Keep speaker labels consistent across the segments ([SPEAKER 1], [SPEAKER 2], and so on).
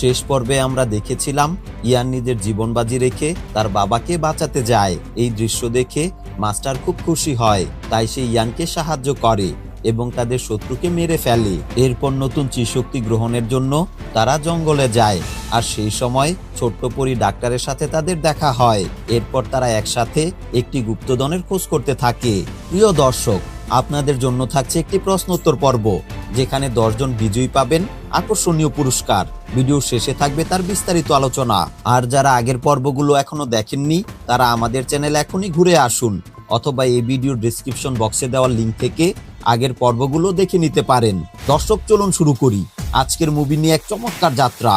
[SPEAKER 1] শেষ পর্বে আমরা দেখেছিলাম ইয়ান নিজের জীবন বাজি রেখে তার বাবাকে বাঁচাতে যায়। এই দৃশ্য দেখে মাস্টার খুব খুশি হয়, তাই সে ইয়ানকে সাহায্য করে এবং তাদের শত্রুকে মেরে ফেলে। এরপর নতুন চিশক্তি গ্রহণের জন্য তারা জঙ্গলে যায় আর সেই সময় ছোট্ট পরি ডাক্তারের সাথে তাদের দেখা হয়। এরপর তারা একসাথে একটি গুপ্তধনের খোঁজ করতে থাকে। প্রিয় দর্শক আপনাদের জন্য থাকছে একটি প্রশ্নোত্তর পর্ব, যেখানে দশজন বিজয়ী পাবেন আকর্ষণীয় পুরস্কার। ভিডিও শেষে থাকবে তার বিস্তারিত আলোচনা। আর যারা আগের পর্বগুলো এখনও দেখেননি, তারা আমাদের চ্যানেল এখনই ঘুরে আসুন, অথবা এই ভিডিওর ডিসক্রিপশন বক্সে দেওয়া লিঙ্ক থেকে আগের পর্বগুলো দেখে নিতে পারেন। দর্শক, চলুন শুরু করি। আজকের মুভি নিয়ে এক চমৎকার যাত্রা।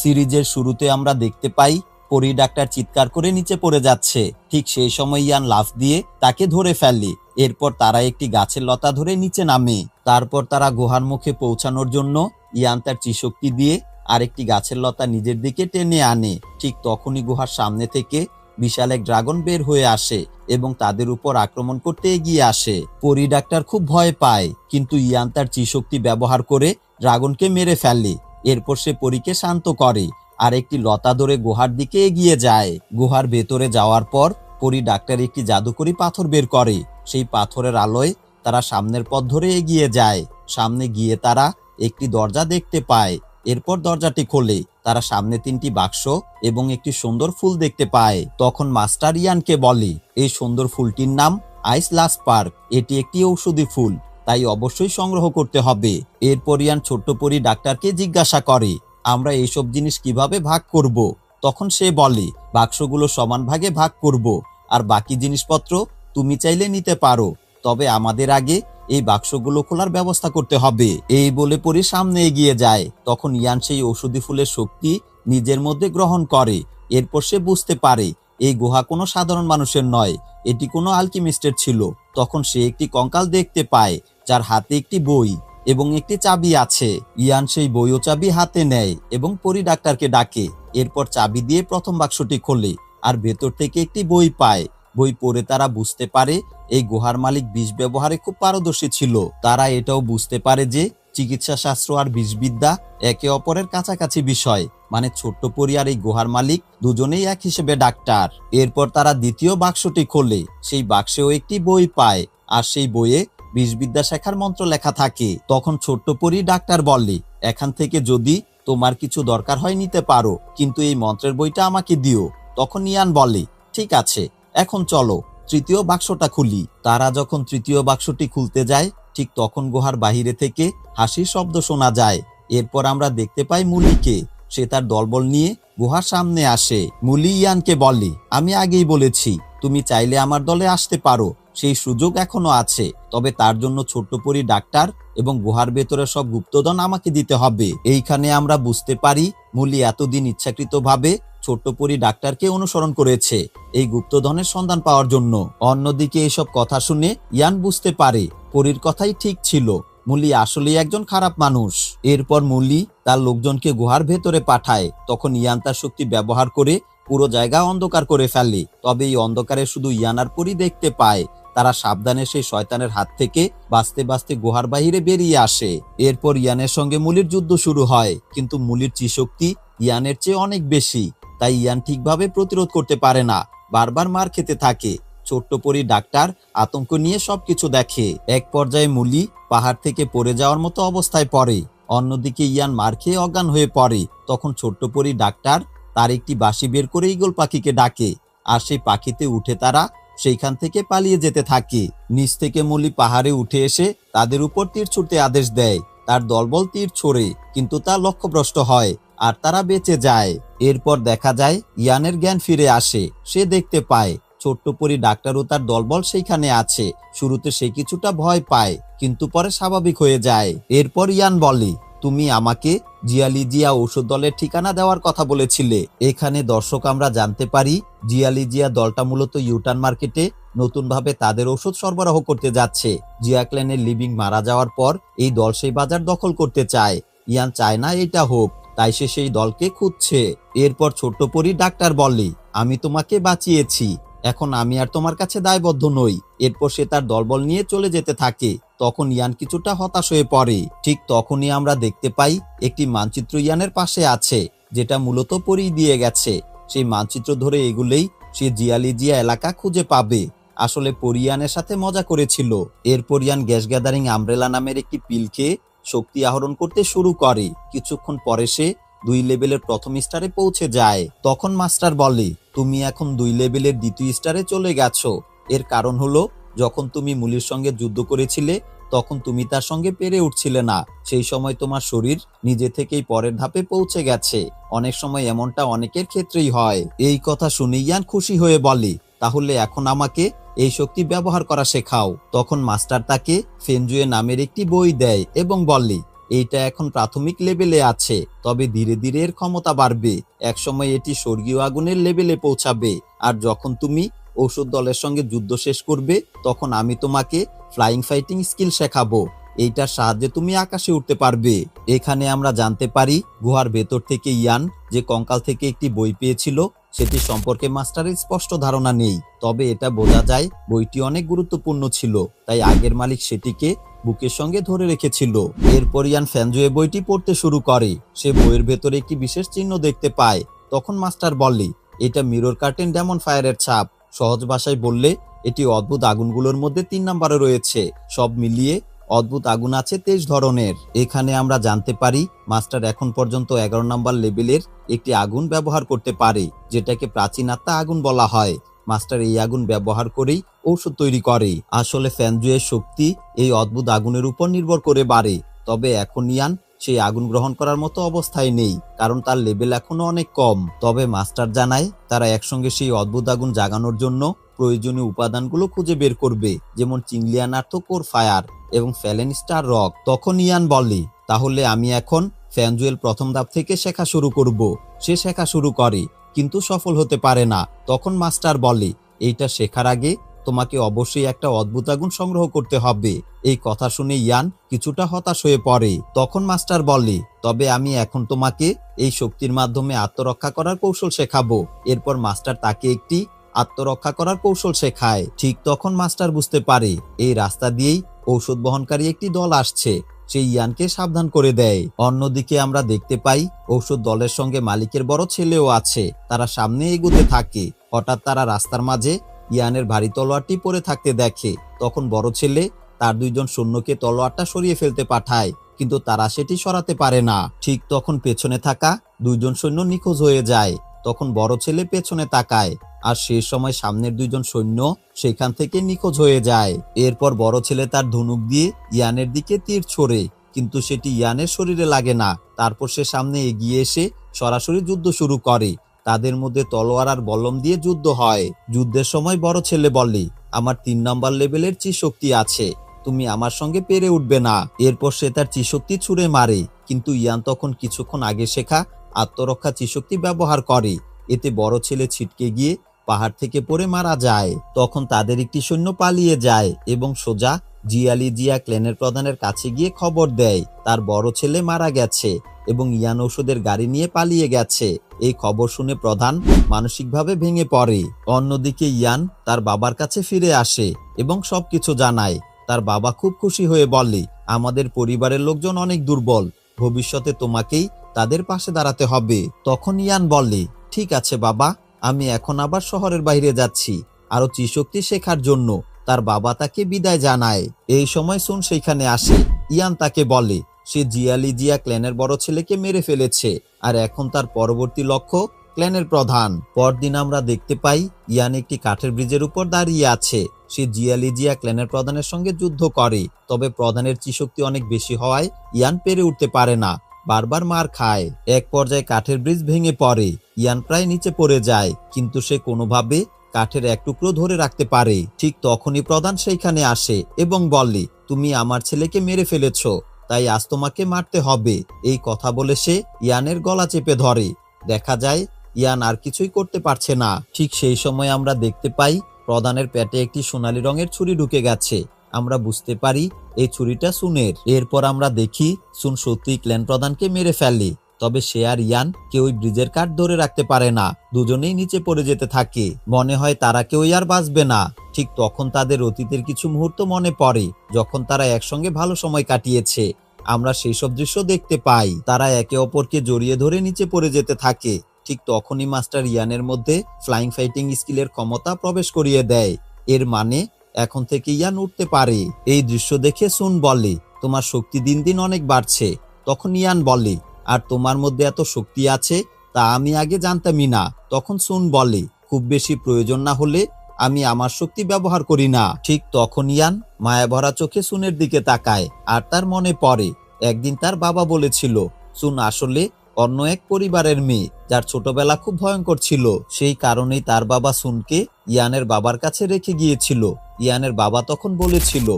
[SPEAKER 1] সিরিজের শুরুতে আমরা দেখতে পাই পরি ডাক্তার চিৎকার করে নিচে পড়ে যাচ্ছে। ঠিক সেই সময় ইয়ান লাফ দিয়ে তাকে ধরে ফেলে। এরপর তারা একটি গাছের লতা ধরে নিচে নামে। তারপর তারা গুহার মুখে পৌঁছানোর জন্য ইয়ান তার চিশক্তি দিয়ে আরেকটি গাছের লতা নিজের দিকে টেনে আনে। ঠিক তখনই গুহার সামনে থেকে বিশাল এক ড্রাগন বের হয়ে আসে এবং তাদের উপর আক্রমণ করতে এগিয়ে আসে। পরি ডাক্তার খুব ভয় পায়, কিন্তু ইয়ান তার চিশক্তি ব্যবহার করে ড্রাগনকে মেরে ফেলে। এরপর সে পরীকে শান্ত করে। আর একটি লতা ধরে গুহার দিকে এগিয়ে যায়। গুহার ভেতরে যাওয়ার পর পরি ডাক্তার একটি জাদুকরি পাথর বের করে। সেই পাথরের আলোয় তারা সামনের পথ ধরে এগিয়ে যায়। সামনে গিয়ে তারা একটি দরজা দেখতে পায়। এরপর দরজাটি খোলে। তারা সামনে তিনটি বাক্স এবং একটি সুন্দর ফুল দেখতে পায়। তখন মাস্টার ইয়ানকে বলে, এই সুন্দর ফুলটির নাম আইস লাস পার্ক। এটি একটি ঔষধি ফুল। তাই অবশ্যই সংগ্রহ করতে হবে। এরপর ইয়ান ছোট্ট পরি ডাক্তারকে জিজ্ঞাসা করে আমরা এইসব জিনিস কীভাবে ভাগ করব? তখন সে বলে, বাক্সগুলো সমান ভাগে ভাগ করব, আর বাকি জিনিসপত্র তুমি চাইলে নিতে পারো, তবে আমাদের আগে এই বাক্সগুলো খোলার ব্যবস্থা করতে হবে। এই বলে পরি সামনে এগিয়ে যায়। তখন ইয়ান সেই ঔষধি ফুলের শক্তি নিজের মধ্যে গ্রহণ করে। এরপর সে বুঝতে পারে, এই গুহা কোনো সাধারণ মানুষের নয়, এটি কোনো আলকিমিস্টের ছিল। তখন সে একটি কঙ্কাল দেখতে পায়, যার হাতে একটি বই। এবং একটি চাবি আছে। ইয়ান সেই বই ও চাবি হাতে নেয় এবং পরি ডাক্তারকে ডাকে। এরপর চাবি দিয়ে প্রথম বাক্সটি খোলে আর ভেতর থেকে একটি বই পায়। বই পড়ে তারা বুঝতে পারে এই গুহার মালিক বিষ ব্যবহারে খুব পারদর্শী ছিল। তারা এটাও বুঝতে পারে যে চিকিৎসা শাস্ত্র আর বিষবিদ্যা একে অপরের কাছাকাছি বিষয়। মানে ছোট্ট পরি আর এই গুহার মালিক দুজনেই এক হিসেবে ডাক্তার। এরপর তারা দ্বিতীয় বাক্সটি খোলে। সেই বাক্সেও একটি বই পায় আর সেই বইয়ে বিষবিদ্যা শেখার মন্ত্র লেখা থাকে। তখন ছোট্ট পরি ডাক্তার বলে এখান থেকে যদি তোমার কিছু দরকার হয় নিতে পারো, কিন্তু এই মন্ত্রের বইটা আমাকে দিও। তখন ইয়ান বলে ঠিক আছে, এখন চলো, তৃতীয় বাক্সটা খুলি। তারা যখন তৃতীয় বাক্সটি খুলতে যায়, ঠিক তখন গুহার বাহিরে থেকে হাসির শব্দ শোনা যায়। এরপর আমরা দেখতে পাই মুলিকে। সে তার দলবল নিয়ে গুহার সামনে আসে। মুলি ইয়ানকে বলে আমি আগেই বলেছি, তুমি চাইলে আমার দলে আসতে পারো। সেই সুযোগ এখনও আছে। তবে তার জন্য ছোট্ট পরি ডাক্তার এবং গুহার ভেতরে সব গুপ্তধন আমাকে দিতে হবে। এইখানে আমরা বুঝতে পারি মুলি এতদিন ইচ্ছাকৃতভাবে ছোট্ট পরি ডাক্তারকে অনুসরণ করেছে এই গুপ্তধনের সন্ধান পাওয়ার জন্য। অন্যদিকে এসব কথা শুনে ইয়ান বুঝতে পারে পরির কথাই ঠিক ছিল। মুলি আসলেই একজন খারাপ মানুষ। এরপর মুলি তার লোকজনকে গুহার ভেতরে পাঠায়। তখন ইয়ান তার শক্তি ব্যবহার করে পুরো জায়গা অন্ধকার করে ফেলে। তবে এই অন্ধকারে শুধু ইয়ান আর পরি দেখতে পায়। তারা সাবধানে সেই শয়তানের হাত থেকে বাঁচতে বাঁচতে গুহার বাহিরে বেরিয়ে আসে। এরপর ইয়ানের সঙ্গে মুলির যুদ্ধ শুরু হয়, কিন্তু মুলির চিশক্তি ইয়ানের চেয়ে অনেক বেশি। তাই ইয়ান ঠিকভাবে প্রতিরোধ করতে পারে না, বারবার মার খেতে থাকে। ছোট্ট পরি ডাক্তার আতঙ্ক নিয়ে সবকিছু দেখে। এক পর্যায়ে মুলি পাহাড় থেকে পড়ে যাওয়ার মতো অবস্থায় পড়ে। অন্যদিকে ইয়ান মার খেয়ে অজ্ঞান হয়ে পড়ে। তখন ছোট্ট পরি ডাক্তার তার একটি বাঁশি বের করে ইগল পাখিকে ডাকে। আর সেই পাখিতে উঠে তারা সেইখান থেকে পালিয়ে যেতে থাকে। নিচ থেকে মলি পাহাড়ে উঠে এসে তাদের উপর তীর ছুটতে আদেশ দেয়। তার দলবল তীর ছোড়ে, কিন্তু তা লক্ষ্যভ্রষ্ট হয় আর তারা বেঁচে যায়। এরপর দেখা যায়, ইয়ানের জ্ঞান ফিরে আসে, সে দেখতে পায়, ছোট্ট পরি ডাক্তার ও তার দলবল সেইখানে আছে। শুরুতে সে কিছুটা ভয় পায়, কিন্তু পরে স্বাভাবিক হয়ে যায়। এরপর ইয়ান বলে তুমি আমাকে জিয়ালিজিয়া ঔষধ দলের ঠিকানা দেওয়ার কথা বলেছিলে। এখানে দর্শক আমরা জানতে পারি, জিয়ালিজিয়া দলটা মূলত ইউটান মার্কেটে নতুনভাবে তাদের ওষুধ সরবরাহ করতে যাচ্ছে। জিয়া ক্ল্যানের লিভিং মারা যাওয়ার পর এই দল সেই বাজার দখল করতে চায়। ইয়ান চায় না এটা হোক, তাই সে সেই দলকে খুঁজছে। এরপর ছোট্ট পরি ডাক্তার বলে, আমি তোমাকে বাঁচিয়েছি। এখন আমি আর তোমার কাছে দায়বদ্ধ নই। এরপর সে তার দলবল নিয়ে চলে যেতে থাকে। তখন ইয়ান কিছুটা হতাশ হয়ে পড়ে। ঠিক তখনই আমরা দেখতে পাই, একটি মানচিত্র ইয়ানের পাশে আছে, যেটা মূলত পরিয়ে দিয়ে গেছে। সেই মানচিত্র ধরে এগুলেই সে জিয়ালি জিয়া এলাকা খুঁজে পাবে। আসলে পরিয়ানের সাথে মজা করেছিল। এরপর ইয়ান গ্যাস গ্যাদারিং আমব্রেলা নামের একটি পিল খেয়ে শক্তি আহরণ করতে শুরু করে। কিছুক্ষণ পরে সে দুই লেভেলের প্রথম স্টারে পৌঁছে যায়। তখন মাস্টার বলে, তুমি এখন দুই লেভেলের দ্বিতীয় স্টারে চলে গেছো। এর কারণ হলো, যখন তুমি মুলির সঙ্গে যুদ্ধ করেছিলে, তখন তুমি তার সঙ্গে পেরে উঠছিলে না। সেই সময় তোমার শরীর নিজে থেকেই পরের ধাপে পৌঁছে গেছে। অনেক সময় এমনটা অনেকের ক্ষেত্রেই হয়। এই কথা শুনে ইয়ান খুশি হয়ে বলে, তাহলে এখন আমাকে এই শক্তি ব্যবহার করা শেখাও। তখন মাস্টার তাকে ফেনজুয়ে নামের একটি বই দেয় এবং বলে এইটা এখন প্রাথমিক লেভেলে আছে, তবে ধীরে ধীরে এর ক্ষমতা বাড়বে। একসময় এটি স্বর্গীয় আগুনের লেভেলে পৌঁছাবে, আর যখন তুমি ঔষধ দলের সঙ্গে যুদ্ধ শেষ করবে, তখন আমি তোমাকে ফ্লাইং ফাইটিং স্কিল শেখাবো। এইটার সাহায্যে তুমি আকাশে উঠতে পারবে। এখানে আমরা জানতে পারি, গুহার ভেতর থেকে ইয়ান যে কঙ্কাল থেকে একটি বই পেয়েছিল, সেটি সম্পর্কে মাস্টারের স্পষ্ট ধারণা নেই। তবে এটা বোঝা যায়, বইটি অনেক গুরুত্বপূর্ণ ছিল, তাই আগের মালিক সেটিকে বুকের সঙ্গে ধরে রেখেছিল। এরপর ইয়ান ফ্যানজুয়ে বইটি পড়তে শুরু করে। সে বইয়ের ভেতরে একটি বিশেষ চিহ্ন দেখতে পায়। তখন মাস্টার বলে এটা মিরর কার্টেন ডেমন ফায়ারের ছাপ। সহজ ভাষায় বললে, এটি অদ্ভুত আগুনগুলোর মধ্যে তিন নম্বরে রয়েছে। সব মিলিয়ে অদ্ভুত আগুন আছে তেইশ ধরনের। এখানে আমরা জানতে পারি, মাস্টার এখন পর্যন্ত এগারো নম্বর লেভেলের একটি আগুন ব্যবহার করতে পারে, যেটাকে প্রাচীন আত্মা আগুন বলা হয়। মাস্টার এই আগুন ব্যবহার করেই ঔষধ তৈরি করে। আসলে ফ্যানজুয়ের শক্তি এই অদ্ভুত আগুনের উপর নির্ভর করে বাড়ে। তবে এখন ইয়ান, সেই আগুন গ্রহণ করার মতো অবস্থায় নেই, কারণ তার লেভেল এখনও অনেক কম। তবে মাস্টার জানায়, তারা একসঙ্গে সেই অদ্ভুত আগুন জাগানোর জন্য প্রয়োজনীয় উপাদানগুলো খুঁজে বের করবে, যেমন চিংলিয়ান আর্থ কোর ফায়ার এবং ফ্যালেন স্টার রক। তখন ইয়ান বলে, তাহলে আমি এখন ফ্যানজুয়েল প্রথম ধাপ থেকে শেখা শুরু করব। সে শেখা শুরু করে, কিন্তু সফল হতে পারে না। তখন মাস্টার বলে, এইটা শেখার আগে তোমাকে অবশ্যই একটা অদ্ভুত আগুন সংগ্রহ করতে হবে। এই কথা শুনে ইয়ান কিছুটা হতাশ হয়ে পড়ে। তখন মাস্টার বলে তবে আমি এখন তোমাকে এই শক্তির মাধ্যমে আত্মরক্ষা করার কৌশল শেখাবো। এরপর মাস্টার তাকে একটি আত্মরক্ষা করার কৌশল শেখায়। ঠিক তখন মাস্টার বুঝতে পারে, এই রাস্তা দিয়েই ঔষধ বহনকারী একটি দল আসছে। সেই ইয়ানকে সাবধান করে দেয়। অন্যদিকে আমরা দেখতে পাই, ঔষধ দলের সঙ্গে মালিকের বড় ছেলেও আছে। তারা সামনে এগুতে থাকে। হঠাৎ তারা রাস্তার মাঝে ইয়ানের ভারী তলোয়ারটি পরে থাকতে দেখে। তখন বড় ছেলে তার দুইজন সৈন্যকে তলোয়ারটা সরিয়ে ফেলতে পাঠায়, কিন্তু তারা সেটি সরাতে পারে না। ঠিক তখন পেছনে থাকা দুইজন সৈন্য নিখোঁজ হয়ে যায়। তখন বড় ছেলে পেছনে তাকায়, আর সেই সময় সামনের দুইজন সৈন্য সেখান থেকে নিখোঁজ হয়ে যায়। এরপর বড় ছেলে তার ধনুক দিয়ে ইয়ানের দিকে তীর ছোড়ে, কিন্তু সেটি ইয়ানের শরীরে লাগে না। তারপর সে সামনে এগিয়ে এসে সরাসরি যুদ্ধ শুরু করে। তাদের মধ্যে তলোয়ার আর বল্লম দিয়ে যুদ্ধ হয়। যুদ্ধের সময় বড় ছেলে বলে আমার তিন নম্বর লেভেলের চি শক্তি আছে, তুমি আমার সঙ্গে পেরে উঠবে না। এরপর সে তার চিশক্তি ছুঁড়ে মারে। কিন্তু ইয়ান তখন কিছুক্ষণ আগে শেখা আত্মরক্ষা চিশক্তি ব্যবহার করে। এতে বড় ছেলে ছিটকে গিয়ে পাহাড় থেকে পড়ে মারা যায়। তখন তাদের একটি সৈন্য পালিয়ে যায় এবং সোজা জিয়ালি জিয়া ক্লেনের প্রধানের কাছে গিয়ে খবর দেয়, তার বড় ছেলে মারা গেছে এবং ইয়ান ঔষধের গাড়ি নিয়ে পালিয়ে গেছে। এই খবর শুনে প্রধান মানসিকভাবে ভেঙে পড়ে। অন্যদিকে ইয়ান তার বাবার কাছে ফিরে আসে এবং সবকিছু জানায়। তার বাবা খুব খুশি হয়ে বলে, আমাদের পরিবারের লোকজন অনেক দুর্বল, ভবিষ্যতে তোমাকেই তাদের পাশে দাঁড়াতে হবে। তখন ইয়ান বলে, ঠিক আছে বাবা আমি এখন আবার শহরের বাইরে যাচ্ছি আরও চিশক্তি শেখার জন্য। তার বাবা তাকে বিদায় জানায়। এই সময় সুন সেখানে আসে। ইয়ান তাকে বলে, সে জিয়ালি জিয়া ক্ল্যানের বড় ছেলেকে মেরে ফেলেছে, আর এখন তার পরবর্তী লক্ষ্য ক্ল্যানের প্রধান। পরদিন আমরা দেখতে পাই, ইয়ান একটি কাঠের ব্রিজের উপর দাঁড়িয়ে আছে। সে জিয়ালি জিয়া ক্ল্যানের প্রধানের সঙ্গে যুদ্ধ করে। তবে প্রধানের চিশক্তি অনেক বেশি হওয়ায় ইয়ান পেরে উঠতে পারে না। বারবার মার খায়। এক পর্যায়ে কাঠের ব্রিজ ভেঙে পড়ে। ইয়ান প্রায় নিচে পড়ে যায়, কিন্তু সে কোনোভাবে কাঠের এক টুকরো ধরে রাখতে পারে। ঠিক তখনই প্রধান সেইখানে আসে এবং বলে, তুমি আমার ছেলেকে মেরে ফেলেছ, তাই আজ তোমাকে মারতে হবে। এই কথা বলে সে ইয়ানের গলা চেপে ধরে। দেখা যায়, ইয়ান আর কিছুই করতে পারছে না। ঠিক সেই সময় আমরা দেখতে পাই, প্রধানের পেটে একটি সোনালী রঙের ছুরি ঢুকে গেছে। আমরা বুঝতে পারি এই ছুরিটা সুনের। এরপর আমরা দেখি সুন সত্যি ক্ল্যান প্রধানকে মেরে ফেলে, তবে সে আর ইয়ান কেউ ওই ব্রিজের কাঠ ধরে রাখতে পারে না, দুজনেই নিচে পড়ে যেতে থাকে। মনে হয় তারা কেউই আর বাঁচবে না। ঠিক তখন তাদের অতীতের কিছু মুহূর্ত মনে পড়ে, যখন তারা একসঙ্গে ভালো সময় কাটিয়েছে। আমরা সেই সব দৃশ্য দেখতে পাই। তারা একে অপরকে জড়িয়ে ধরে নিচে পড়ে যেতে থাকে। ঠিক তখনই মাস্টার ইয়ানের মধ্যে ফ্লাইং ফাইটিং স্কিলের ক্ষমতা প্রবেশ করিয়ে দেয়। এর মানে এখন থেকে ইয়ান উঠতে পারে। এই দৃশ্য দেখে সুন বলে, তোমার শক্তি দিন দিন অনেক বাড়ছে। তখন ইয়ান বলে, আর তোমার মধ্যে এত শক্তি আছে তা আমি আগে জানতামই না। তখন সুন বলে, খুব বেশি প্রয়োজন না হলে আমি আমার শক্তি ব্যবহার করি না। ঠিক তখন ইয়ান মায়াভরা চোখে সুনের দিকে তাকায় আর তার মনে পড়ে, একদিন তার বাবা বলেছিল, সুন আসলে অন্য এক পরিবারের মেয়ে, যার ছোটবেলা খুব ভয়ঙ্কর ছিল। সেই কারণেই তার বাবা সুনকে ইয়ানের বাবার কাছে রেখে গিয়েছিল। ইয়ানের বাবা তখন বলেছিল,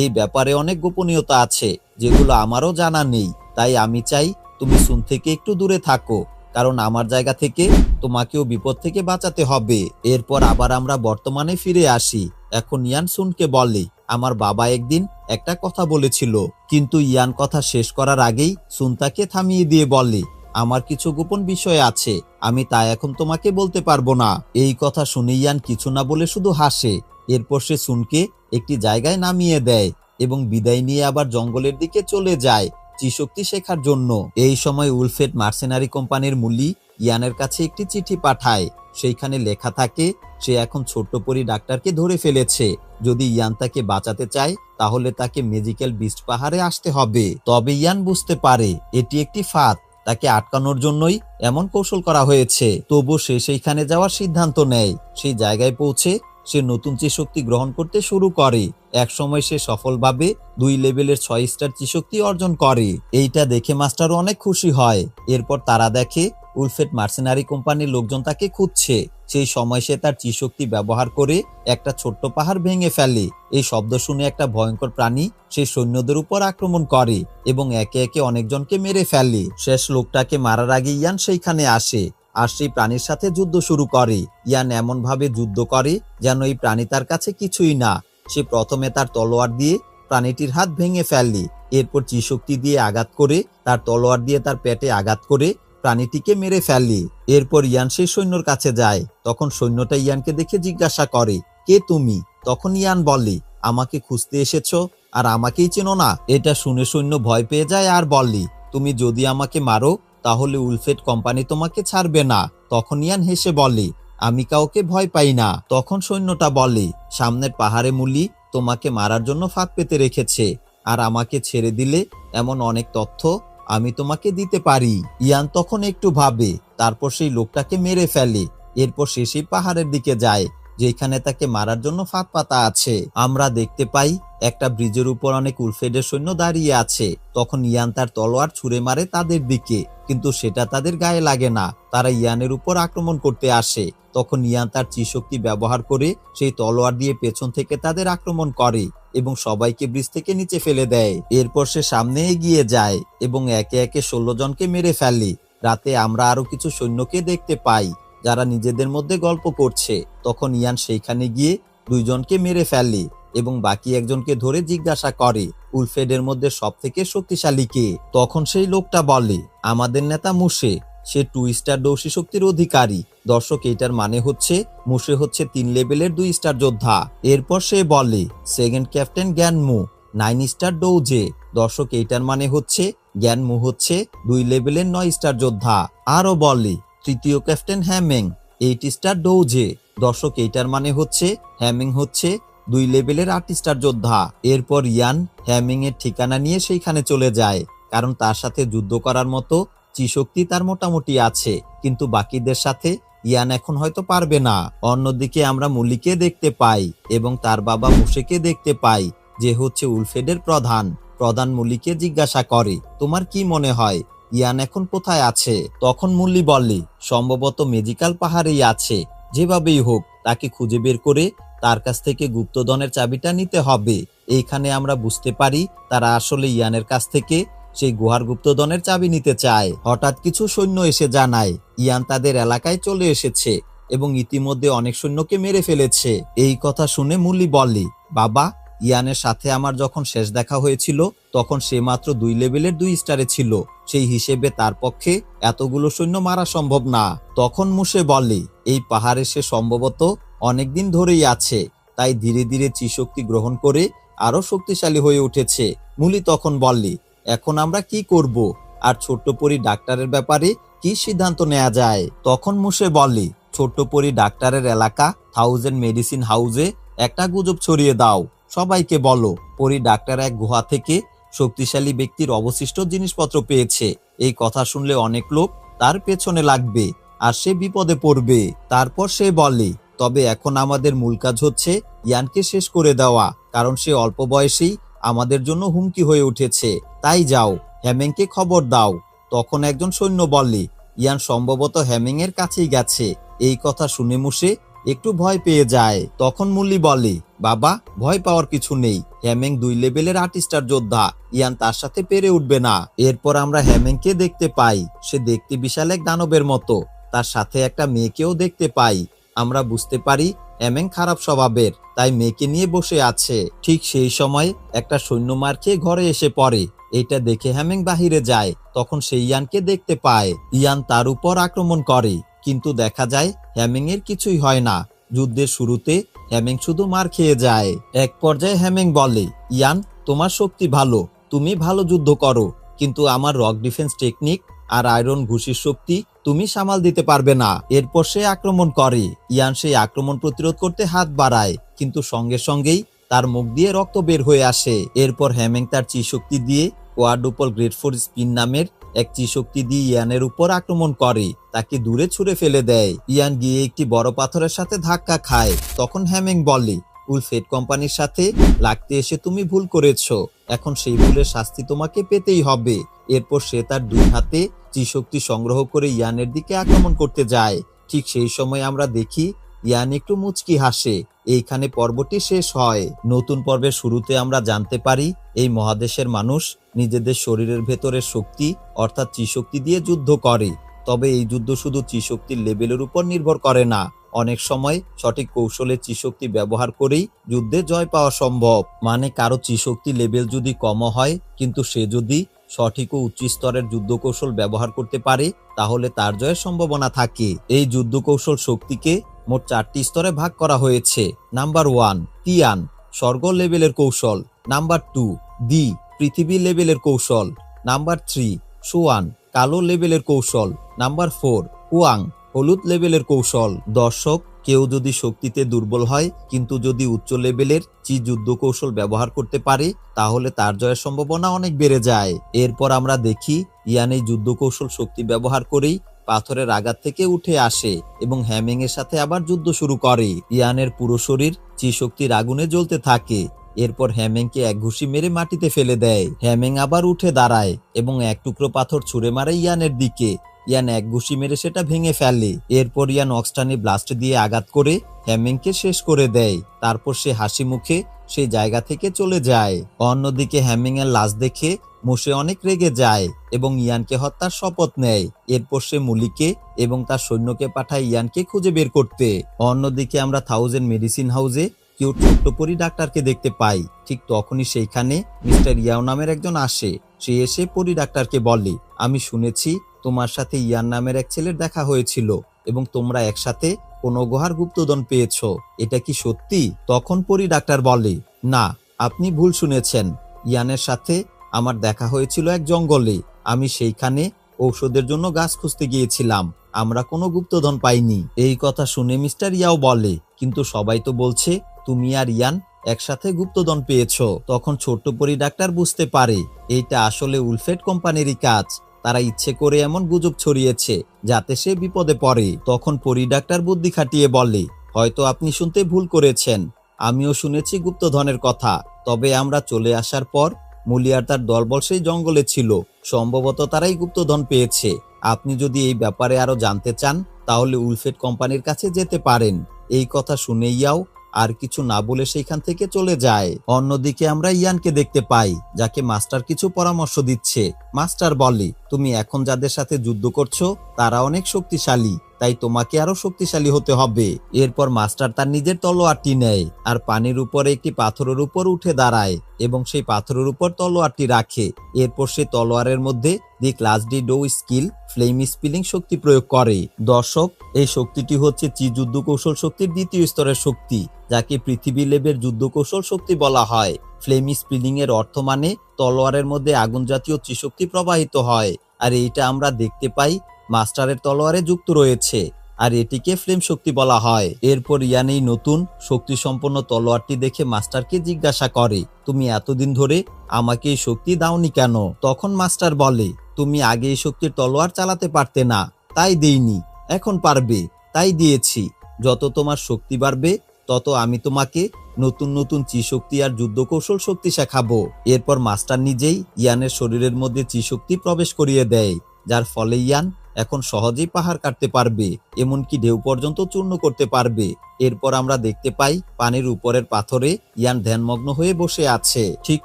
[SPEAKER 1] এই ব্যাপারে অনেক গোপনীয়তা আছে, যেগুলো আমারও জানা নেই। তাই আমি চাই তুমি সুন থেকে একটু দূরে থাকো, কারণ আমার জায়গা থেকে তোমাকেও বিপদ থেকে বাঁচাতে হবে। এরপর আবার আমরা বর্তমানে ফিরে আসি। এখন ইয়ান সুনকে বলে, আমার বাবা একদিন একটা কথা বলেছিল, কিন্তু ইয়ান কথা শেষ করার আগেই সুন তাকে থামিয়ে দিয়ে বলে, আমার কিছু গোপন বিষয় আছে, আমি তা এখন তোমাকে বলতে পারব না। এই কথা শুনে ইয়ান কিছু না বলে শুধু হাসে। এরপর সে সুনকে একটি জায়গায় নামিয়ে দেয় এবং বিদায় নিয়ে আবার জঙ্গলের দিকে চলে যায় ত্রিশক্তি শেখার জন্য। এই সময় উলফেট মার্সেনারি কোম্পানির মুলি ইয়ানের কাছে একটি চিঠি পাঠায়। সেইখানে লেখা থাকে, সে এখন ছোট্ট পরি ডাক্তারকে ধরে ফেলেছে। যদি ইয়ান তাকে বাঁচাতে চায়, তাহলে তাকে মেজিক্যাল বিস্ট পাহাড়ে আসতে হবে। তবে ইয়ান বুঝতে পারে, এটি একটি ফাঁদ। তাকে আটকানোর জন্যই এমন কৌশল করা হয়েছে। তবু সে সেইখানে যাওয়ার সিদ্ধান্ত নেয়। সেই জায়গায় পৌঁছে সে নতুন শক্তি গ্রহণ করতে শুরু করে, এক সময় সে সফলভাবে দুই লেভেলের ছয় স্টার শক্তি অর্জন করে। এইটা দেখে মাস্টারও অনেক খুশি হয়। এরপর তারা দেখে উলফেট মার্সেনারি কোম্পানির লোকজন তাকে খুঁজছে। সেই সময় সে তার চিশক্তি ব্যবহার করে একটা ছোট্ট পাহাড় ভেঙে ফেলে। এই শব্দ শুনে একটা ভয়ঙ্কর প্রাণী সেই সৈন্যদের উপর আক্রমণ করে এবং একে একে অনেকজনকে মেরে ফেলে। শেষ লোকটাকে মারার আগে ইয়ান সেইখানে আসে। আর সেই প্রাণীর সাথে যুদ্ধ শুরু করে। ইয়ান এমন ভাবে যুদ্ধ করে যেন এই প্রাণী তার কাছে কিছুই না। সে প্রথমে তার তলোয়ার দিয়ে প্রাণীটির হাত ভেঙে ফেললি এরপর চিশক্তি দিয়ে আঘাত করে, তার তলোয়ার দিয়ে তার পেটে আঘাত করে প্রাণীটিকে মেরে ফেললি এরপর ইয়ান সেই সৈন্যর কাছে যায়। তখন সৈন্যটা ইয়ানকে দেখে জিজ্ঞাসা করে, কে তুমি? তখন ইয়ান বলে, আমাকে খুঁজতে এসেছ আর আমাকেই চেনো না। এটা শুনে সৈন্য ভয় পেয়ে যায় আর বললি তুমি যদি আমাকে মারো তাহলে উলফেট কোম্পানি তোমাকে ছাড়বে না। তখন ইয়ান হেসে বলে, আমি কাউকে ভয় পাই না। তখন সৈন্যটা বলে, সামনের পাহাড়ে মুলি তোমাকে মারার জন্য ফাঁদ পেতে রেখেছে, আর আমাকে ছেড়ে দিলে এমন অনেক তথ্য আমি তোমাকে দিতে পারি। ইয়ান তখন একটু ভাবে, তারপর সেই লোকটাকে মেরে ফেলে, এরপর সে সেই পাহাড়ের দিকে যায়। যেখানে তাকে মারার জন্য ফাঁদ পাতা আছে। আমরা দেখতে পাই, একটা ব্রিজের উপর অনেক উলফেডের সৈন্য দাঁড়িয়ে আছে। তখন ইয়ান তার তলোয়ার ছুঁড়ে মারে তাদের দিকে, কিন্তু সেটা তাদের গায়ে লাগে না। তারা ইয়ানের উপর আক্রমণ করতে আসে। তখন ইয়ান তার চিশক্তি ব্যবহার করে সেই তলোয়ার দিয়ে পেছন থেকে তাদের আক্রমণ করে এবং সবাইকে ব্রিজ থেকে নিচে ফেলে দেয়। এরপর সে সামনে এগিয়ে যায় এবং একে একে ষোলো জনকে মেরে ফেলে। রাতে আমরা আরও কিছু সৈন্যকে দেখতে পাই। যারা নিজেদের মধ্যে গল্প করছে, তখন ইয়ান সেইখানে গিয়ে দুইজনকে মেরে ফেলে এবং বাকি একজনকে ধরে জিজ্ঞাসা করে, উলফেডের মধ্যে সব থেকে শক্তিশালী কে? তখন সেই লোকটা বলে, আমাদের নেতা মুসে। সে টু স্টার দৌসি শক্তির অধিকারী। দর্শক, এটার মানে হচ্ছে, মুসে হচ্ছে তিন লেভেলের দুই স্টার যোদ্ধা। এরপর সে বলে, সেকেন্ড ক্যাপ্টেন জ্ঞানমু নাইন স্টার ডৌজে দর্শক এইটার মানে হচ্ছে জ্ঞানমু হচ্ছে দুই লেভেলের নয় স্টার যোদ্ধা। আরও বলে তৃতীয় ক্যাপ্টেন হ্যামেং এইট স্টার ডৌজে। দর্শক, এইটার মানে হচ্ছে, হ্যামিং হচ্ছে দুই লেভেলের আট স্টার যোদ্ধা। এরপর ইয়ান হ্যামিং এর ঠিকানা নিয়ে সেইখানে চলে যায়, কারণ তার সাথে যুদ্ধ করার মতো চিশক্তি তার মোটামুটি আছে। কিন্তু বাকিদের সাথে ইয়ান এখন হয়তো পারবে না। অন্যদিকে আমরা মুলিকে দেখতে পাই এবং তার বাবা মুশেকে দেখতে পাই, যে হচ্ছে উলফেডের প্রধান। প্রধান মুলিকে জিজ্ঞাসা করে, তোমার কি মনে হয়? ইয়ান এখন কোথায় আছে? তখন মুল্লি বললি, সম্ভবত মেজিক্যাল পাহাড়েই আছে। যেভাবেই হোক, তাকে খুঁজে বের করে তার কাছ থেকে গুপ্তধনের চাবিটা নিতে হবে। এইখানে আমরা বুঝতে পারি তারা আসলে ইয়ানের কাছ থেকে সেই গুহার গুপ্তধনের চাবি নিতে চায়। হঠাৎ কিছু সৈন্য এসে জানায়, ইয়ান তাদের এলাকায় চলে এসেছে এবং ইতিমধ্যে অনেক সৈন্যকে মেরে ফেলেছে। এই কথা শুনে মুলি বললি, বাবা ইয়ানের সাথে আমার যখন শেষ দেখা হয়েছিল, তখন সে মাত্র দুই লেভেলের দুই স্টারে ছিল। সেই হিসেবে তার পক্ষে এতগুলো সৈন্য মারা সম্ভব না। তখন মুসে বলে, এই পাহাড়ে সে সম্ভবত অনেকদিন ধরেই আছে। তাই ধীরে ধীরে চিশক্তি গ্রহণ করে আরও শক্তিশালী হয়ে উঠেছে। মুলি তখন বললি এখন আমরা কি করব? আর ছোট্ট পরি ডাক্তারের ব্যাপারে কি সিদ্ধান্ত নেওয়া যায়? তখন মুসে বললি ছোট্ট পরি ডাক্তারের এলাকা থাউজেন্ড মেডিসিন হাউসে একটা গুজব ছড়িয়ে দাও। সবাইকে বলো, পরি ডাক্তার এক গুহা থেকে শক্তিশালী ব্যক্তির অবশিষ্ট জিনিসপত্র পেয়েছে। এই কথা শুনলে অনেক লোক তার পেছনে লাগবে আর সে বিপদে পড়বে। তারপর সে বলে, তবে এখন আমাদের মূল কাজ হচ্ছে ইয়ানকে শেষ করে দেওয়া, কারণ সে অল্প বয়সেই আমাদের জন্য হুমকি হয়ে উঠেছে। তাই যাও হ্যামেংকে খবর দাও। তখন একজন সৈন্য বললে ইয়ান সম্ভবত হ্যামিং এর কাছেই গেছে। এই কথা শুনে মুসে একটু ভয় পেয়ে যায়। তখন মুল্লি বলে, বাবা, ভয় পাওয়ার কিছু নেই। হ্যামেং দুই লেভেলের আর্টিস্টার যোদ্ধা। ইয়ান তার সাথে পেরে উঠবে না। এরপর আমরা হ্যামেংকে দেখতে পাই। সে দেখতে বিশাল এক দানবের মতো। তার সাথে একটা মেয়েকেও দেখতে পাই। আমরা বুঝতে পারি হ্যামেং খারাপ স্বভাবের। তাই মেয়েকে নিয়ে বসে আছে। ঠিক সেই সময় একটা সৈন্য মার খেয়ে ঘরে এসে পড়ে। এটা দেখে হ্যামেং বাহিরে যায়। তখন সে ইয়ানকে দেখতে পায়। ইয়ান তার উপর আক্রমণ করে। কিন্তু দেখা যায় হ্যামিং এর কিছুই হয় না। যুদ্ধের শুরুতে হ্যামিং শুধু মার খেয়ে যায়। এক পর্যায়ে হ্যামিং বলে, ইয়ান, তোমার শক্তি ভালো, তুমি ভালো যুদ্ধ করো, কিন্তু আমার রক ডিফেন্স টেকনিক আর আয়রন ঘুষির শক্তি তুমি সামাল দিতে পারবে না। এরপর সে আক্রমণ করে। ইয়ান সেই আক্রমণ প্রতিরোধ করতে হাত বাড়ায়, কিন্তু সঙ্গে সঙ্গেই তার মুখ দিয়ে রক্ত বের হয়ে আসে। এরপর হ্যামেং তার চি শক্তি দিয়ে কোয়াডুপল গ্রেট ফোর স্পিন নামের এক চিশক্তি দিয়ে ইয়ানের উপর আক্রমণ করে, তাকে দূরে ছুঁড়ে ফেলে দেয়। ইয়ান গিয়ে একটি বড় পাথরের সাথে ধাক্কা খায়। তখন হ্যামিং বলে উলফেড কোম্পানির সাথে লাগতে এসে তুমি ভুল করেছ। এখন সেই ভুলের শাস্তি তোমাকে পেতেই হবে। এরপর সে তার দুই হাতে ত্রিশক্তি সংগ্রহ করে ইয়ানের দিকে আক্রমণ করতে যায়। ঠিক সেই সময় আমরা দেখি, ইয়ান একটু মুচকি হাসে। এইখানে পর্বটি শেষ হয়। নতুন পর্বের শুরুতে আমরা জানতে পারি, এই মহাদেশের মানুষ নিজেদের শরীরের ভেতরের শক্তি, অর্থাৎ চিশক্তি দিয়ে যুদ্ধ করে। তবে এই যুদ্ধ শুধু চিশক্তির লেভেলের উপর নির্ভর করে না। অনেক সময় সঠিক কৌশলে চিশক্তি ব্যবহার করেই যুদ্ধে জয় পাওয়া সম্ভব। মানে কারও চিশক্তি লেভেল যদি কম হয়, কিন্তু সে যদি সঠিক ও উচ্চ স্তরের যুদ্ধ কৌশল ব্যবহার করতে পারে, তাহলে তার জয়ের সম্ভাবনা থাকে। এই যুদ্ধ কৌশল শক্তিকে মোট চারটি স্তরে ভাগ করা হয়েছে। নাম্বার ওয়ান, তিয়ান, স্বর্গ লেভেলের কৌশল। নাম্বার টু, দি, পৃথিবী লেভেলের কৌশল। নাম্বার থ্রি, সুয়ান, কালো লেভেলের কৌশল। নাম্বার ফোর, হুয়াং, হলুদ লেভেলের কৌশল। দর্শক, কেউ যদি শক্তিতে দুর্বল হয়, কিন্তু যদি উচ্চ লেভেলের চি যুদ্ধ কৌশল ব্যবহার করতে পারে, তাহলে তার জয়ের সম্ভাবনা অনেক বেড়ে যায়। এরপর আমরা দেখি, ইয়ান এই যুদ্ধ কৌশল শক্তি ব্যবহার করেই পাথরের আঘাত থেকে উঠে আসে এবং হ্যামিং এর সাথে আবার যুদ্ধ শুরু করে। ইয়ানের পুরো শরীর চিশক্তির আগুনে জ্বলতে থাকে। এরপর হ্যামিংকে এক ঘুষি মেরে মাটিতে ফেলে দেয়। হ্যামিং আবার উঠে দাঁড়ায় এবং এক টুকরো পাথর ছুঁড়ে মারে ইয়ানের দিকে। ইয়ান এক ঘুষি মেরে সেটা ভেঙে ফেলে। এরপর ইয়ান অক্সটানি ব্লাস্ট দিয়ে আঘাত করে হ্যামিংকে শেষ করে দেয়। তারপর সে হাসি মুখে সেই জায়গা থেকে চলে যায়। অন্যদিকে হ্যামিং এর লাশ দেখে মুসে অনেক রেগে যায় এবং ইয়ানকে হত্যার শপথ নেয়। এরপর সে মুলিকে এবং তার সৈন্যকে পাঠায় ইয়ানকে খুঁজে বের করতে। অন্যদিকে আমরা থাউজেন্ড মেডিসিন হাউসে কেউ ছোট্ট পরি ডাক্তারকে দেখতে পাই। ঠিক তখনই সেইখানে মিস্টার ইয়াও নামের একজন আসে। সে এসে পরি ডাক্তারকে বলে, আমি শুনেছি তোমার সাথে ইয়ান নামের এক ছেলের দেখা হয়েছিল এবং তোমরা একসাথে কোনো গুহার গুপ্তধন পেয়েছ। এটা কি সত্যি? তখন পরি ডাক্তার বলে, না, আপনি ভুল শুনেছেন। ইয়ানের সাথে আমার দেখা হয়েছিল এক জঙ্গলে। আমি সেইখানে ঔষধের জন্য গাছ খুঁজতে গিয়েছিলাম। আমরা কোনো গুপ্তধন পাইনি। এই কথা শুনে মিস্টার ইয়াও বলে, কিন্তু সবাই তো বলছে তুমি আর ইয়ান একসাথে গুপ্তধন পেয়েছ। তখন ছোট্ট পরি ডাক্তার বুঝতে পারে, এইটা আসলে উলফেড কোম্পানিরই কাজ। তারা ইচ্ছে করে এমন গুজব ছড়িয়েছে যাতে সে বিপদে পড়ে। তখন পরি ডাক্তার বুদ্ধি খাটিয়ে বলে, হয়তো আপনি শুনতে ভুল করেছেন। আমিও শুনেছি গুপ্তধনের কথা। তবে আমরা চলে আসার পর মুলিয়ার তার দলবল সেই জঙ্গলে ছিল। সম্ভবত তারাই গুপ্তধন পেয়েছে। আপনি যদি এই ব্যাপারে আরও জানতে চান, তাহলে উলফেড কোম্পানির কাছে যেতে পারেন। এই কথা শুনে ইয়াও আর কিছু না বলে সেইখান থেকে চলে যায়। অন্যদিকে আমরা ইয়ানকে দেখতে পাই, যাকে মাস্টার কিছু পরামর্শ দিচ্ছে। মাস্টার বলে, তুমি এখন যাদের সাথে যুদ্ধ করছ, তারা অনেক শক্তিশালী। তাই তোমাকে আরও শক্তিশালী হতে হবে। এরপর মাস্টার তার নিজের তলোয়ারটি নেয় আর পানির উপরে একটি পাথরের উপর উঠে দাঁড়ায় এবং সেই পাথরের উপর তলোয়ারটি রাখে। এরপর সে তলোয়ারের মধ্যে দি ক্লাস ডি ডো স্কিল, ফ্লেম স্পিলিং শক্তি প্রয়োগ করে। দর্শক, এই শক্তিটি হচ্ছে চি যুদ্ধ কৌশল শক্তির দ্বিতীয় স্তরের শক্তি, যাকে পৃথিবী লেবের যুদ্ধ কৌশল শক্তি বলা হয়। ফ্লেম স্পিলিং এর অর্থ মানে তলোয়ারের মধ্যে আগুন জাতীয় চিশক্তি প্রবাহিত হয়। আর এইটা আমরা দেখতে পাই মাস্টারের তলোয়ারে যুক্ত রয়েছে, আর এটিকে ফ্লেম শক্তি বলা হয়। এরপর ইয়ান এই নতুন শক্তি সম্পন্ন তলোয়ারটি দেখে মাস্টারকে জিজ্ঞাসা করে, তুমি এতদিন ধরে আমাকে এই শক্তি দাওনি কেন? তখন মাস্টার বলে, তুমি আগে এই শক্তির তলোয়ার চালাতে পারতে না, তাই দেইনি। এখন পারবে, তাই দিয়েছি। যত তোমার শক্তি বাড়বে, তত আমি তোমাকে নতুন নতুন চি শক্তি আর যুদ্ধ কৌশল শক্তি শেখাবো। এরপর মাস্টার নিজেই ইয়ানের শরীরের মধ্যে চি শক্তি প্রবেশ করিয়ে দেয়, যার ফলে ইয়ান এখন সহজেই পাহাড় কাটতে পারবে, এমনকি ঢেউ পর্যন্ত চূর্ণ করতে পারবে। এরপর আমরা দেখতে পাই পানির উপরের পাথরে ইয়ান ধ্যানমগ্ন হয়ে বসে আছে। ঠিক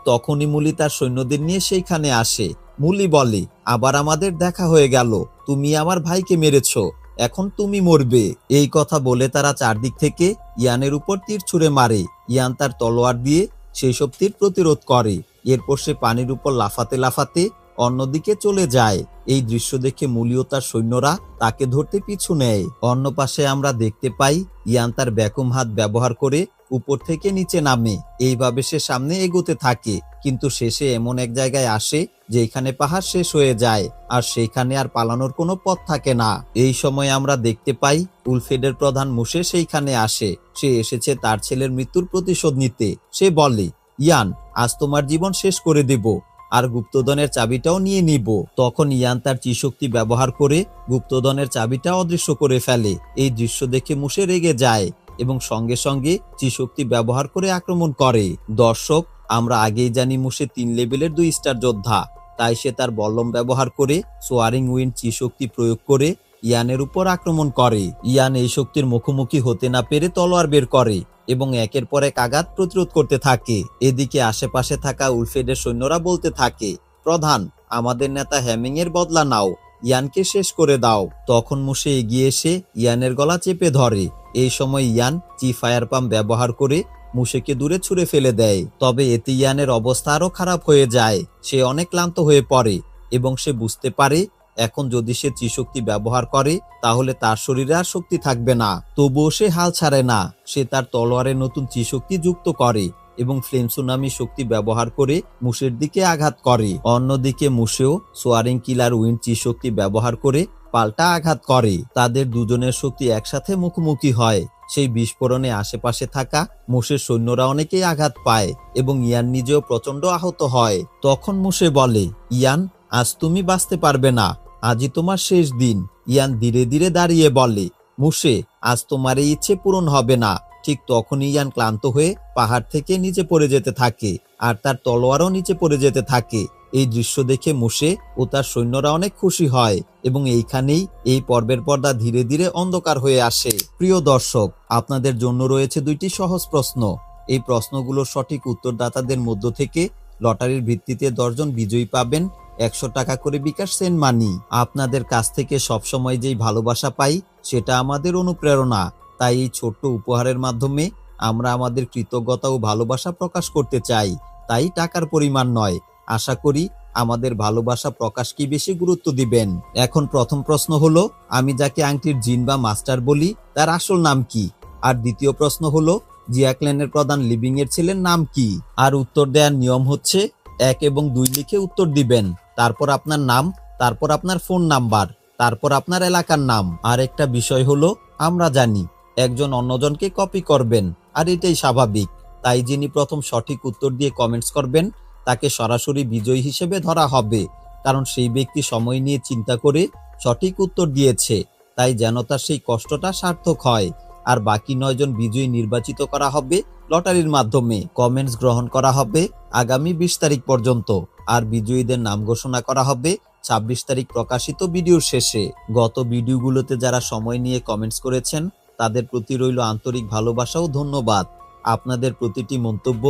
[SPEAKER 1] তখনই মুলি তার সৈন্যদের নিয়ে সেইখানে আসে। মুলি বলে, আবার আমাদের দেখা হয়ে গেল। তুমি আমার ভাইকে মেরেছো। এখন তুমি মরবে। এই কথা বলে তারা চারদিক থেকে ইয়ানের উপর তীর ছুঁড়ে মারে। ইয়ান তার তলোয়ার দিয়ে সেই সব তীর প্রতিরোধ করে। এরপর সে পানির উপর লাফাতে লাফাতে অন্যদিকে চলে যায়। এই দৃশ্য দেখে মুলিও তার সৈন্যরা তাকে ধরতে পিছু নেয়। অন্য পাশে আমরা দেখতে পাই, ইয়ান তার ব্যাকুম হাত ব্যবহার করে উপর থেকে নিচে নামে। এইভাবে সে সামনে এগোতে থাকে, কিন্তু শেষে এমন এক জায়গায় আসে যেখানে পাহাড় শেষ হয়ে যায়, আর সেইখানে আর পালানোর কোনো পথ থাকে না। এই সময় আমরা দেখতে পাই, উলফেডের প্রধান মুসে সেইখানে আসে। সে এসেছে তার ছেলের মৃত্যুর প্রতিশোধ নিতে। সে বলে, ইয়ান, আজ তোমার জীবন শেষ করে দেব। আর গুপ্তধনের চাবিটাও নিয়ে নিব। তখন ইয়ান তার চিশক্তি ব্যবহার করে গুপ্তধনের চাবিটা অদৃশ্য করে ফেলে। এই দৃশ্য দেখে মুসে রেগে যায় এবং সঙ্গে সঙ্গে চিশক্তি ব্যবহার করে আক্রমণ করে। দর্শক, আমরা আগেই জানি মুসে তিন লেভেলের দুই স্টার যোদ্ধা। তাই সে তার বল্লম ব্যবহার করে সোয়ারিং উইন্ড চিশক্তি প্রয়োগ করে ইয়ানের উপর আক্রমণ করে। ইয়ান এই শক্তির মুখোমুখি হতে না পেরে তলোয়ার বের করে এবং একের পর এক আঘাত প্রতিরোধ করতে থাকে। এদিকে আশেপাশে থাকা উলফেডের সৈন্যরা বলতে থাকে, প্রধান, আমাদের নেতা হ্যামিং এর বদলা নাও, ইয়ানকে শেষ করে দাও। তখন মুসে এগিয়ে এসে ইয়ানের গলা চেপে ধরে। এই সময় ইয়ান চি ফায়ার পাম্প ব্যবহার করে মুশেকে দূরে ছুঁড়ে ফেলে দেয়। তবে এতে ইয়ানের অবস্থা আরও খারাপ হয়ে যায়। সে অনেক ক্লান্ত হয়ে পড়ে এবং সে বুঝতে পারে এখন যদি সে চিশক্তি ব্যবহার করে, তাহলে তার শরীরে আর শক্তি থাকবে না। তবুও সে হাল ছাড়ে না। সে তার তলোয়ারে নতুন চিশক্তি যুক্ত করে এবং ফ্লেম সুনামি শক্তি ব্যবহার করে মুসের দিকে আঘাত করে। অন্যদিকে মুসেও সোয়ারিং কিলার উইন্ড চিশক্তি ব্যবহার করে পাল্টা আঘাত করে। তাদের দুজনের শক্তি একসাথে মুখোমুখি হয়। সেই বিস্ফোরণে আশেপাশে থাকা মুসের সৈন্যরা অনেকেই আঘাত পায় এবং ইয়ান নিজেও প্রচণ্ড আহত হয়। তখন মুসে বলে, ইয়ান, আজ তুমি বাঁচতে পারবে না। আজই তোমার শেষ দিন। ইয়ান ধীরে ধীরে দাঁড়িয়ে বলে, মুসে, আজ তোমার এই ইচ্ছে পূরণ হবে না। ঠিক তখনই ইয়ান ক্লান্ত হয়ে পাহাড় থেকে নিচে পড়ে যেতে থাকে আর তার তলোয়ারও নিচে পড়ে যেতে থাকে। এই দৃশ্য দেখে মুসে ও তার সৈন্যরা অনেক খুশি হয় এবং এইখানেই এই পর্বের পর্দা ধীরে ধীরে অন্ধকার হয়ে আসে। প্রিয় দর্শক, আপনাদের জন্য রয়েছে দুইটি সহজ প্রশ্ন। এই প্রশ্নগুলোর সঠিক উত্তরদাতাদের মধ্য থেকে লটারির ভিত্তিতে দশজন বিজয়ী পাবেন একশো টাকা করে বিকাশ সেন মানি। আপনাদের কাছ থেকে সবসময় যেই ভালোবাসা পাই, সেটা আমাদের অনুপ্রেরণা। তাই এই ছোট্ট উপহারের মাধ্যমে আমরা আমাদের কৃতজ্ঞতা ও ভালোবাসা প্রকাশ করতে চাই। তাই টাকার পরিমাণ নয়। আশা করি আমাদের ভালোবাসা প্রকাশ প্রকাশকে বেশি গুরুত্ব দিবেন। এখন প্রথম প্রশ্ন হলো, আমি যাকে আংটির জিন বা মাস্টার বলি, তার আসল নাম কি? আর দ্বিতীয় প্রশ্ন হলো, জিয়াক্লেনের প্রধান লিভিং এর ছেলের নাম কি? আর উত্তর দেওয়ার নিয়ম হচ্ছে, এক এবং দুই লিখে উত্তর দিবেন। তারপর আপনার নাম, তারপর আপনার ফোন নাম্বার তারপর আপনার এলাকার নাম। আর একটা বিষয় হলো, আমরা জানি একজন অন্যজনকে কপি করবেন, আর এটাই স্বাভাবিক। তাই যিনি প্রথম সঠিক উত্তর দিয়ে কমেন্টস করবেন, তাকে সরাসরি বিজয়ী হিসেবে ধরা হবে। কারণ সেই ব্যক্তি সময় নিয়ে চিন্তা করে সঠিক উত্তর দিয়েছে। তাই যেন তার সেই কষ্টটা সার্থক হয়। আর বাকি নয়জন বিজয়ী নির্বাচিত করা হবে লটারির মাধ্যমে। কমেন্টস গ্রহণ করা হবে আগামী বিশ তারিখ পর্যন্ত আর বিজয়ীদের নাম ঘোষণা করা হবে ছাব্বিশ তারিখ প্রকাশিত ভিডিওর শেষে। গত ভিডিওগুলোতে যারা সময় নিয়ে কমেন্টস করেছেন, তাদের প্রতি রইল আন্তরিক ভালোবাসা ও ধন্যবাদ। আপনাদের প্রতিটি মন্তব্য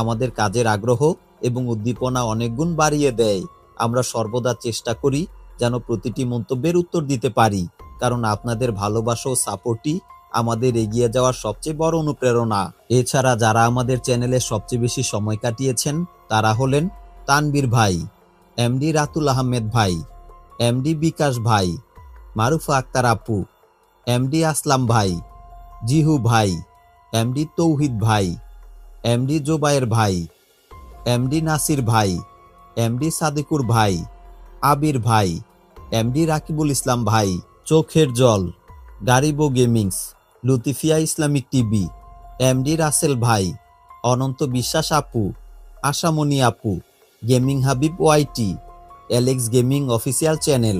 [SPEAKER 1] আমাদের কাজের আগ্রহ এবং উদ্দীপনা অনেক গুণ বাড়িয়ে দেয়। আমরা সর্বদা চেষ্টা করি যেন প্রতিটি মন্তব্যের উত্তর দিতে পারি, কারণ আপনাদের ভালোবাসা ও সাপোর্টই আমাদের এগিয়ে যাওয়ার সবচেয়ে বড় অনুপ্রেরণা। এছাড়া যারা আমাদের চ্যানেলে সবচেয়ে বেশি সময় কাটিয়েছেন, তারা হলেন তানবীর ভাই, এমডি রাতুল আহমেদ ভাই, এমডি বিকাশ ভাই, মারুফা আক্তার আপু, এমডি আসলাম ভাই, জিহু ভাই, এমডি তৌহিদ ভাই, এমডি জোবায়ের ভাই, এমডি নাসির ভাই, এমডি সাদিকুর ভাই, আবির ভাই, এমডি রাকিবুল ইসলাম ভাই, চোখের জল গারিবো gamings. Lutifia Islamic TV MD Rasel ভাই, অনন্ত বিশ্বাস আপু, আশামণি আপু, gaming Habib YT Alex gaming official channel,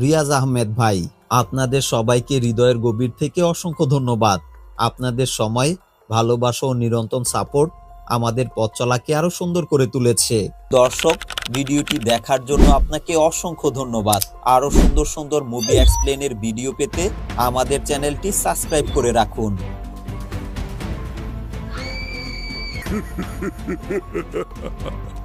[SPEAKER 1] Riaz Ahmed ভাই। আপনাদের সবাইকে হৃদয়ের গভীর থেকে অসংখ্য ধন্যবাদ। আপনাদের সময়, ভালোবাসা ও নিরন্তর সাপোর্ট আমাদের পথ চলাকে আরও সুন্দর করে তুলেছে। দর্শক, ভিডিওটি দেখার জন্য আপনাকে অসংখ্য ধন্যবাদ। আরও সুন্দর সুন্দর মুভি এক্সপ্লেনের ভিডিও পেতে আমাদের চ্যানেলটি সাবস্ক্রাইব করে রাখুন।